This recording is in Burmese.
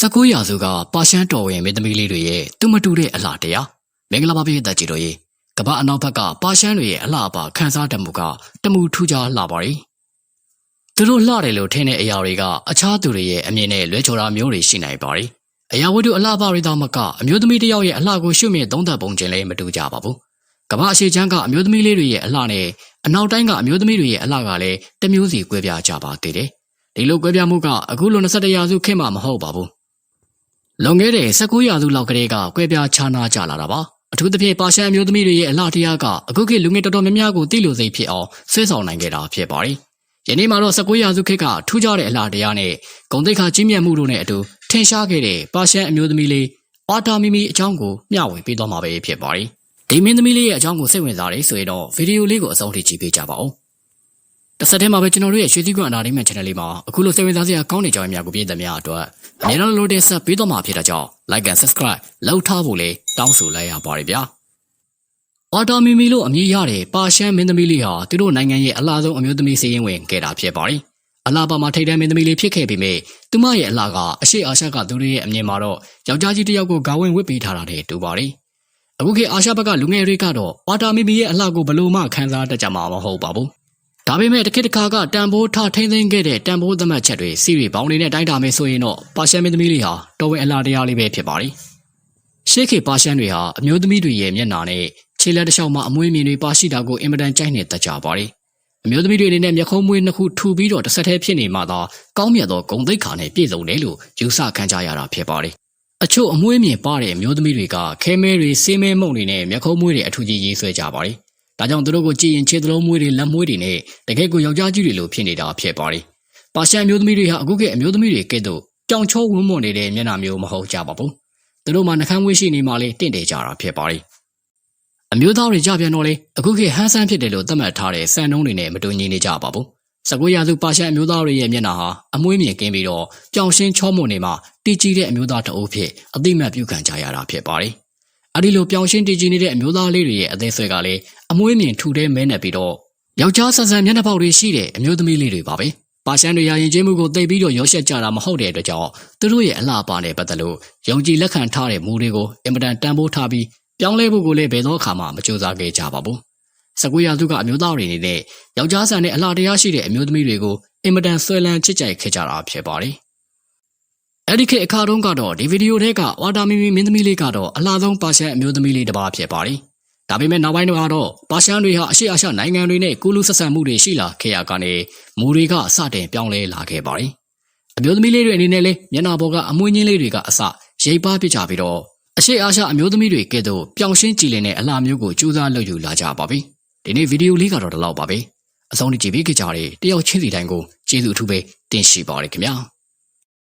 19ရာစုကပါရှန်တော်ဝင်မင်းသမီးလေးတွေရဲ့သူမတူတဲ့အလှတရားမင်္ဂလာပါပြည်သက်ကြီးတို့ရေကမ္ဘာအနောက်ဘက်ကပါရှန်တွေရဲ့အလှအပခန်းစားတမှုကတမှုထူးခြားလှပါရီသူတို့လှတယ်လို့ထင်တဲ့အရာတွေကအခြားသူတွေရဲ့အမြင်နဲ့လွဲချော်တာမျိုးတွေရှိနိုင်ပါရီအရာဝတ္ထုအလှပတွေသာမကအမျိုးသမီးတစ်ယောက်ရဲ့အလှကိုရှုမြင်သုံးသပ်ပုံချင်းလည်းမတူကြပါဘူးကမ္ဘာအရှိချမ်းကအမျိုးသမီးလေးတွေရဲ့အလှနဲ့အနောက်တိုင်းကအမျိုးသမီးတွေရဲ့အလှကလည်းတစ်မျိုးစီကွဲပြားကြပါသေးတယ်ဒီလိုကွဲပြားမှုကအခုလို21ရာစုခေတ်မှမဟုတ်ပါဘူး လွန်ခဲ့တဲ့19ရာစုလောက်ကလေးကကွဲပြားခြားနားကြလာတာပါအထူးသဖြင့်ပါရှန်အမျိုးသမီးတွေရဲ့အလှတရားကအခုခေတ်လူငယ်တော်တော်များများကိုသိလို့စိတ်ဖြစ်အောင်ဆွဲဆောင်နိုင်ခဲ့တာဖြစ်ပါတယ်ယနေ့မှာတော့19ရာစုခေတ်ကထူးခြားတဲ့အလှတရားနဲ့ဂုံတိတ်ခါကြီးမြတ်မှုတို့နဲ့အတူထင်ရှားခဲ့တဲ့ပါရှန်အမျိုးသမီးလေးအာတာမီမီအကြောင်းကိုမျှဝေပေးသွားမှာပဲဖြစ်ပါတယ်ဒီမင်းသမီးလေးရဲ့အကြောင်းကိုစိတ်ဝင်စားတယ်ဆိုရင်တော့ဗီဒီယိုလေးကိုအဆုံးထိကြည့်ပေးကြပါဦးတစ်ဆက်တည်းမှာပဲကျွန်တော်တို့ရဲ့ရွှေစည်းကွန်အနာဒိမန် channel လေးမှာအခုလိုစိတ်ဝင်စားစရာကောင်းတဲ့ကြောင်းအများကိုပြည့်တဲ့များအတွက် အများအားလို့တင်ဆက်ပေးတော့မှာဖြစ်တဲ့ကြောင့် like and subscribe လောက်ထားဖို့လေတောင်းဆိုလိုက်ရပါတယ်ဗျာ။အော်တိုမီမီလို့အမည်ရတဲ့ပါရှန်မင်းသမီးလေးဟာသူတို့နိုင်ငံရဲ့အလားဆုံးအမျိုးသမီးစီးရင်ဝင်ခဲ့တာဖြစ်ပါတယ်။အလားပါမှာထိတ်တန်းမင်းသမီးလေးဖြစ်ခဲ့ပေမဲ့သူမရဲ့အလားကအရှိအာရှကသူတို့ရဲ့အမြင်မှာတော့ယောက်ျားကြီးတစ်ယောက်ကိုဂါဝင်ဝစ်ပေးထားတာတဲ့တူပါတယ်။အခုခေတ်အာရှဘက်ကလူငယ်တွေကတော့အော်တိုမီမီရဲ့အလားကိုဘလို့မှခံစားတတ်ကြမှာမဟုတ်ပါဘူး။ ဒါပေမဲ့တစ်ခေတ်တစ်ခါကတန်ဖိုးထထိမ့်သိမ်းခဲ့တဲ့တန်ဖိုးသမတ်ချက်တွေစီရီပေါင်းနေနဲ့တိုင်းတာမယ်ဆိုရင်တော့ပါရှန်မင်းသမီးလေးဟာတော်ဝင်အလားတရားလေးပဲဖြစ်ပါတယ်။ရှေးခေတ်ပါရှန်တွေဟာအမျိုးသမီးတွေရဲ့မျက်နှာနဲ့ခြေလက်တစ်လျှောက်မှာအမွှေးမြင်တွေပါရှိတာကိုအင်မတန်ကြိုက်နေတတ်ကြပါတယ်။အမျိုးသမီးတွေအနေနဲ့မျက်ခုံးမွေးနှစ်ခုထူပြီးတော့တစ်ဆက်တည်းဖြစ်နေမှသာကောင်းမြတ်သောဂုံသိက္ခာနဲ့ပြည့်စုံတယ်လို့ယူဆခံကြရတာဖြစ်ပါတယ်။အချို့အမွှေးမြင်ပါတဲ့အမျိုးသမီးတွေကခဲမဲတွေဆေးမဲမုံတွေနဲ့မျက်ခုံးမွေးတွေအထူးကြီးရေးဆွဲကြပါတယ်။ ဒါကြောင့်သူတို့ကိုကြည်ရင်ခြေသလုံးမွေးတွေလက်မွေးတွေနဲ့တကယ်ကိုယောက်ျားကြီးတွေလိုဖြစ်နေတာဖြစ်ပါတယ်။ပါရှန်မျိုးသမီးတွေဟာအခုခေတ်အမျိုးသမီးတွေကဲ့သို့ကြောင်ချောဝန်းမွန်နေတဲ့မျက်နှာမျိုးမဟုတ်ကြပါဘူး။သူတို့မှနှကန်းမွေးရှိနေမှလည်းတင့်တယ်ကြတာဖြစ်ပါတယ်။အမျိုးသားတွေကြပြန်တော့လေအခုခေတ်ဟန်းဆန်းဖြစ်တယ်လို့သတ်မှတ်ထားတဲ့စံနှုန်းတွေနဲ့မတူညီနေကြပါဘူး။စကွေးရာစုပါရှန်အမျိုးသားတွေရဲ့မျက်နှာဟာအမွှေးမြင်ကင်းပြီးတော့ကြောင်ရှင်းချောမွန်နေမှတီကြီးတဲ့အမျိုးသားတအုပ်ဖြစ်အသိမှတ်ပြုခံကြရတာဖြစ်ပါတယ်။ အဲဒီလိုပြောင်းရှင်းတည်ကြည်နေတဲ့အမျိုးသားလေးတွေရဲ့အသေးဆွဲကလည်းအမွှေးမြင်ထူတဲ့မဲနဲ့ပြီးတော့ယောက်ျားဆန်ဆန်မျက်နှာပေါက်တွေရှိတဲ့အမျိုးသမီးလေးတွေပါပဲ။ပါရှန်တွေရာရင်ကျင်းမှုကိုသိပြီးတော့ရောရှက်ကြတာမဟုတ်တဲ့အတွက်ကြောင့်သူတို့ရဲ့အလှပါနဲ့ပတ်သက်လို့ယုံကြည်လက်ခံထားတဲ့မူတွေကိုအင်မတန်တန်ဖိုးထားပြီးပြောင်းလဲဖို့ကိုလည်းဘယ်သောအခါမှမကြိုးစားခဲ့ကြပါဘူး။စကွေးရာစုကအမျိုးသားတွေအနေနဲ့ယောက်ျားဆန်နဲ့အလှတရားရှိတဲ့အမျိုးသမီးတွေကိုအင်မတန်ဆွဲလန်းချစ်ကြိုက်ခဲ့ကြတာဖြစ်ပါတယ်။ အဲ့ဒီခေတ်အခါတုန်းကတော့ဒီဗီဒီယိုထဲကဝါတာမီမီမင်းသမီးလေးကတော့အလားဆုံးပါရှန်အမျိုးသမီးလေးတစ်ပါးဖြစ်ပါတယ်။ဒါပေမဲ့နောက်ပိုင်းတော့ကတော့ပါရှန်တွေဟာအရှိအရှနိုင်ငံတွေနဲ့ကူးလူဆက်ဆံမှုတွေရှိလာခဲ့ရကနေမူတွေကအစတင်ပြောင်းလဲလာခဲ့ပါတယ်။အမျိုးသမီးလေးတွေအနေနဲ့လည်းမျက်နှာပေါ်ကအမွှေးညင်းလေးတွေကအစရိပ်ပါပစ်ကြပြီးတော့အရှိအားရှအမျိုးသမီးတွေကဲ့သို့ပျောင်ရှင်းကြည်လင်တဲ့အလားမျိုးကိုကြိုးစားလုပ်ယူလာကြပါပြီ။ဒီနေ့ဗီဒီယိုလေးကတော့ဒီလောက်ပါပဲ။အဆုံးထိကြည့်ပြီးကြကြတဲ့တယောက်ချင်းစီတိုင်းကိုကျေးဇူးအထူးပဲတင်ရှိပါရခင်ဗျာ။